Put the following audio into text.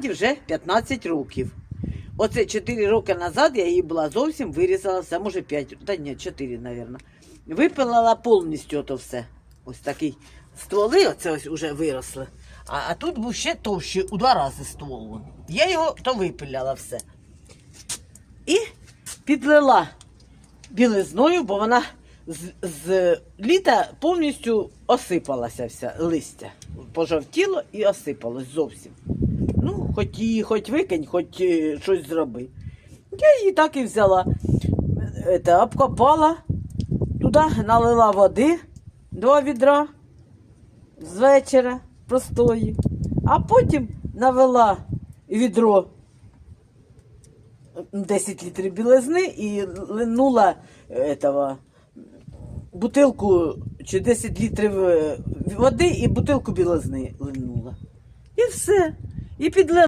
веранді вже 15 років. Оце 4 роки назад я її була зовсім вирізала все, може 5, та ні, 4, мабуть. Випилила повністю то все. Ось такий стволи, оце ось уже виросли. А, а тут був ще товщий, у два рази ствол. Я його то випиляла все. І підлила білизною, бо вона з, з літа повністю осипалася вся листя. Пожовтіло і осипалось зовсім. Хоч її хоч викинь, хоч е, щось зроби. Я її так і взяла. Ете, обкопала, туди налила води, два відра з вечора простої, а потім навела відро 10 літрів білизни і линула этого, бутилку чи 10 літрів е, води і бутилку білизни линула. І все. І підлила.